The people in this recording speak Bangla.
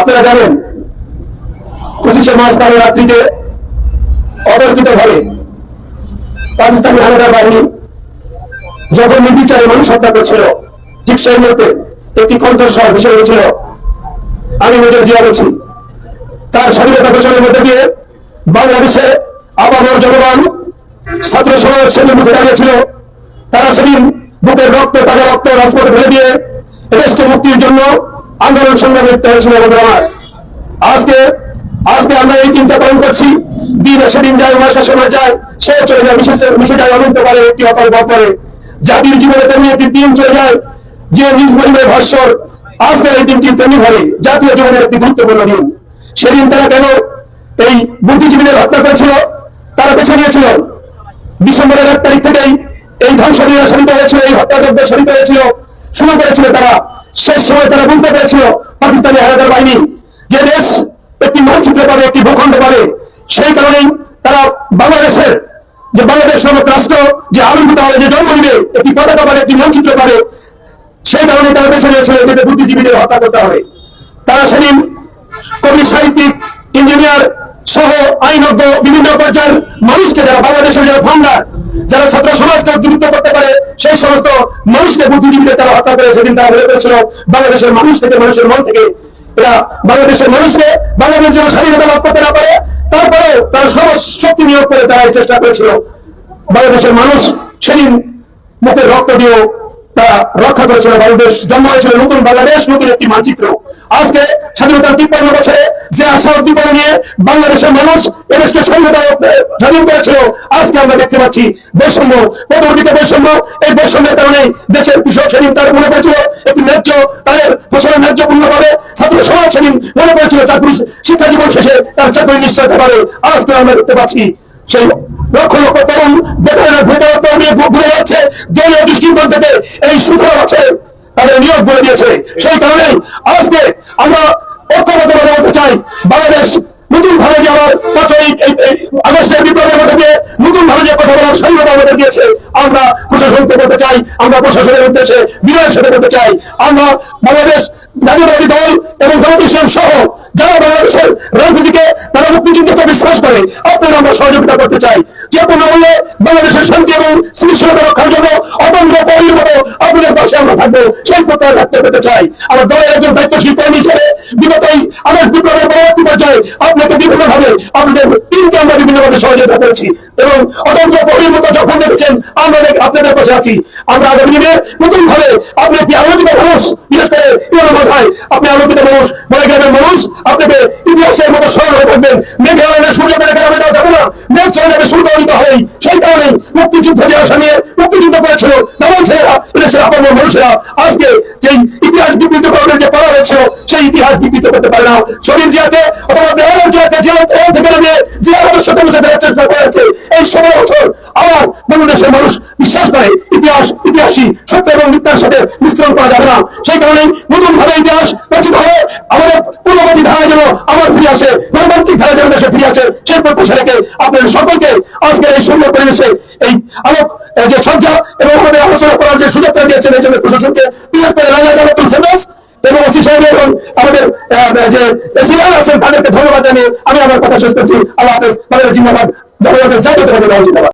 আপনারা জানেন, পঁচিশে মার্চ কাল রাত্রিতে অতর্কিত ভাবে পাকিস্তানি হানাদার বাহিনী যখন নির্বিচারে মানুষ হত্যা করছিল, ঠিক সেই মুহূর্তে একটি কণ্ঠস্বর বিষয় হয়েছিল আমি মেজর জিয়া বলছি, তার স্বাধীনতা ঘোষণার মধ্যে দিয়ে বাংলাদেশে আপামর জনগণ ছাত্র সমাজ সেদিন মুখে দাঁড়িয়েছিল। তারা সেদিন বুকের রক্ত তাজা রক্ত রাজপথে ফেলে দিয়ে দেশকে মুক্তির জন্য আন্দোলন সংগ্রামে লিপ্ত হয়েছিল আমার। আজকে আজকে আমরা এই চিন্তা পালন করছি। দিন এসে দিন যায় মাসের সময় যায় সে চলে যায় মিশে মিশে যায়, অনন্ত পারে একটি অকাল করে জাতির জীবনে তেমনি একটি দিন চলে যায়, যে নিজ পরিবারের ভাস্বর আজকের এই দিনটি তেমনি ভাবে জাতীয় জীবনের একটি গুরুত্বপূর্ণ দিন। সেদিন তারা কেন এই বুদ্ধিজীবীদের হত্যা করেছিল? তারা বেছে নিয়েছিল। ডিসেম্বরের এক তারিখ থেকেই এই ধ্বংস নিয়ে সারিত হয়েছিল, এই হত্যাযজ্ঞ সারিত হয়েছিল। শুরু করেছিল তারা শেষ সময় তারা বুঝতে পেরেছিল পাকিস্তানি হানাদার বাহিনী যে দেশ একটি মানচিত্র পাবে, একটি ভূখণ্ড পাবে, সেই কারণেই তারা বাংলাদেশের যে বাংলাদেশ নামক রাষ্ট্র, যে আবির্ভূত হবে, যে জন্ম নিবে, একটি পতাকা পাবে, একটি মানচিত্র পাবে, সেই কারণে তারা বেছে নিয়েছিল এদেরকে বুদ্ধিজীবীদের হত্যা করতে হবে। তারা সেদিন কবি, সাহিত্যিক, ইঞ্জিনিয়ার সহ আইনজ্ঞ বিভিন্ন পর্যায়ের মানুষকে, যারা বাংলাদেশের যারা ফান্ডার যারা ছাত্র সমাজকে উদ্বুদ্ধ করতে পারে, সেই সমস্ত মানুষকে বুদ্ধিজীবীদের তারা হত্যা করে সেদিন তারা মনে করেছিল বাংলাদেশের মানুষ থেকে, মানুষের মন থেকে। এরা বাংলাদেশের মানুষকে বাংলাদেশ যেন স্বাধীনতা লাভ করতে না পারে, তারপরেও তারা শক্তি নিয়োগ করে তারা এই চেষ্টা করেছিল। বাংলাদেশের মানুষ সেদিন মুখে রক্ত দিয়েও তারা রক্ষা করেছিল। বাংলাদেশ জন্ম হয়েছিল নতুন বাংলাদেশ, নতুন একটি মানচিত্র। আজকে স্বাধীনতার তিপ্পান্ন বছরে যে আশা উদ্দীপনা নিয়ে বাংলাদেশের মানুষ এদেশকে স্বাধীনতা স্বাধীন করেছিল, আজকে আমরা দেখতে পাচ্ছি বৈষম্য পরবর্তীতে বৈষম্য, এই বৈষম্যের কারণে দেশের কৃষক সেদিন তার মনে করেছিল একটি ন্যায্য, তাদের ফসলের ন্যায্য পূর্ণ পাবে ছাত্র সমাজ সেদিন মনে করেছিল চাকরি শিক্ষা জীবন শেষে তার চাকরি নিশ্চয়তা পাবে আজকে আমরা দেখতে পাচ্ছি সেই লক্ষ লক্ষ তরুণ বেকারের বেকারত্ব নিয়ে ঘুরে যাচ্ছে। দলীয় দৃষ্টিকোণ থেকে এই সতেরো বছরে তাদের নিয়োগ করে দিয়েছে। সেই কারণে আজকে আমরা বাংলাদেশ নতুন ভাবে যে আবার পাঁচই আগস্টের বিপ্লবের মধ্যে দিয়ে নতুন ভাবে যে কথা বলার স্বাধীনতা আমাদের দিয়েছে, আমরা প্রশাসনকে বলতে চাই, আমরা প্রশাসনের উদ্দেশ্যে বিনয়ের সাথে বলতে চাই, আমরা বাংলাদেশ জাতীয়তাবাদী দল এবং জামাত ইসলাম সহ যারা বাংলাদেশের রাজনীতিকে তারা মুক্তিযুদ্ধকে বিশ্বাস করে আপনারা আমরা সহযোগিতা করতে চাই। যে কোনো মূল্যে বাংলাদেশের শান্তি এবং শৃঙ্খলতা রক্ষার জন্য অতন্ত্র পরির আপনাদের পাশে আমরা থাকব, সেই প্রত্যয় রাখতে পেতে চাই। আমার দলের একজন দায়িত্বশীল কর্মী ভাবে আপনাদের তিনকে আমরা বিভিন্ন ভাবে সহযোগিতা করেছি। এবং অতন্ত্র পরির মতো যখন দেখেছেন, আমরা আপনাদের পাশে আছি। আমরা আগামী দিনে নতুন ভাবে আপনি একটি আলোচিত মানুষ, বিশেষ করে ইউরো মাথায়। আপনি আলোচিত মানুষ বড়গ্রামের মানুষ, আপনাকে ইতিহাসের মতো স্মরণ হয়ে থাকবেন। মেঘালয়ের সূর্য পেরে গ্রামে যাওয়া যাবে না। মেঘ চলে যাবে সূর্য উদিত হবেই সেই কারণেই মুক্তিযুদ্ধ যে আশা মুক্তিযুদ্ধ করেছিল তেমন ছেলেরা এদেশের আপন মানুষেরা আজকে যেই ইতিহাস করা হয়েছিল সেই ইতিহাস বিকৃত করতে পারে না শরীর জিয়াতে অথবা দেওয়ালের জিয়াতে জিয়া ওখান থেকে নামিয়ে জিয়া আদর্শকে মুছে দেওয়ার চেষ্টা করেছে এই ষোলো বছর আমার বাংলাদেশের মানুষ বিশ্বাস করে, ইতিহাস ইতিহাসই সত্য এবং মিথ্যার সাথে মিশ্রণ করা যাবে না। সেই কারণে নতুন ভাবে ইতিহাস রচিত হবে আমাদের পূর্ববর্তী ধারা যেন আবার ফিরে আসে, গণতান্ত্রিক ধারা যেন দেশে ফিরে আসে, সেই প্রত্যাশা রেখে আপনাদের সকলকে আজকের এই সুন্দর পরিবেশে এই আলোক যে সজ্জা এবং আমাদের আলোচনা করার যে সুযোগ করে দিয়েছেন এই জন্য প্রশাসনকে বিশেষ করে রাজা জামাতুল ফেরদৌস এবং ওসি সাহেব এবং আমাদের যে সিনিয়র আছেন, তাদেরকে ধন্যবাদ জানিয়ে আমি আমার কথা শেষ করছি। আল্লাহ হাফেজ। বাংলাদেশ জিন্দাবাদ। ধন্যবাদ। জাতীয় জিন্দাবাদ